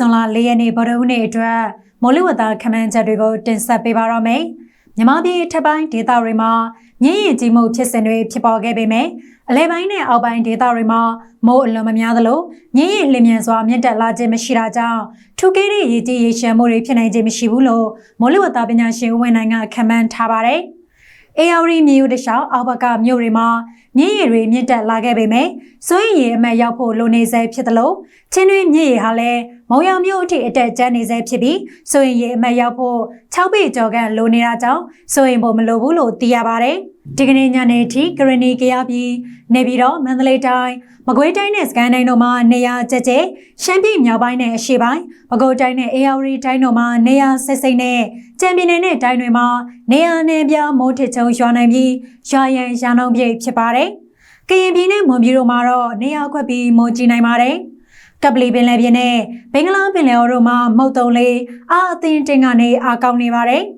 ဇွန်လ၄ရက်နေ့ဗုဒ္ဓဟူးနေ့အတွက်မိုးလေဝသခန့်မှန်းချက်တွေကိုတင်ဆက်ပေးပါရမယ်။မြမပြည်ထက်ပိုင်းဒေသတွေမှာညင်ရင်ကြီးမှုဖြစ်စဉ်တွေဖြစ်ပေါ်ခဲ့ပေမဲ့အလဲပိုင်းနဲ့အောက်ပိုင်းဒေသတွေမှာမိုးအလွန်မများသလိုညင်ရင်လျင်မြန်စွာမြင့်တက်လာခြင်းမရှိတာကြောင့်ထူးကေးတဲ့ရေကြီးရေရှမ်းမှုတွေဖြစ်နိုင်ခြင်းမရှိဘူးလို့မိုးလေဝသပညာရှင်ဦးဝင်းနိုင်ကခန့်မှန်းထားပါတယ်။ ARD မြို့တလျှောက်အောက်ဘက်ကမြို့တွေမှာမြင့်ရည်တွေမြင့်တက်လာခဲ့ပေမဲ့စိုးရင်ရည်အမတ်ရောက်ဖို့လိုနေဆဲဖြစ်သလိုချင်းတွင်းမြင့်ရည်ဟာလည်းမုံရမြို့အထိအတက်ကျန်းနေဆဲဖြစ်ပြီးစိုးရင်ရည်အမတ်ရောက်ဖို့6ပေကျော်ကန်လိုနေတာကြောင့်စိုးရင်ဖို့မလိုဘူးလို့သိရပါတယ်။ ဒီကနေ့ညနေထိကရဏီကရပြည်နေပြည်တော်မန္တလေးတိုင်းမကွေးတိုင်းနဲ့စကိုင်းတိုင်းတို့မှာနေရာကျကျရှမ်းပြည်မြောက်ပိုင်းနဲ့အရှေ့ပိုင်းပဲခူးတိုင်းနဲ့အေရဝတီတိုင်းတို့မှာနေရာစိတ်စိတ်နဲ့ကြံပြည်နယ်နဲ့တိုင်းတွေမှာနေရာနယ်ပြမိုးထစ်ချုံရွာနိုင်ပြီးရွာရန်ရန်လုံးပြည့်ဖြစ်ပါတယ်။ကရင်ပြည်နဲ့မွန်ပြည်တို့မှာတော့နေရာကွက်ပြီးမိုးကြီးနိုင်ပါတယ်။ကပလီပင်လယ်ပြင်နဲ့ဘင်္ဂလားပင်လယ်အော်တို့မှာမုတ်တုံလေးအာအသင်းတင်ကနေအာကောင်းနေပါတယ်။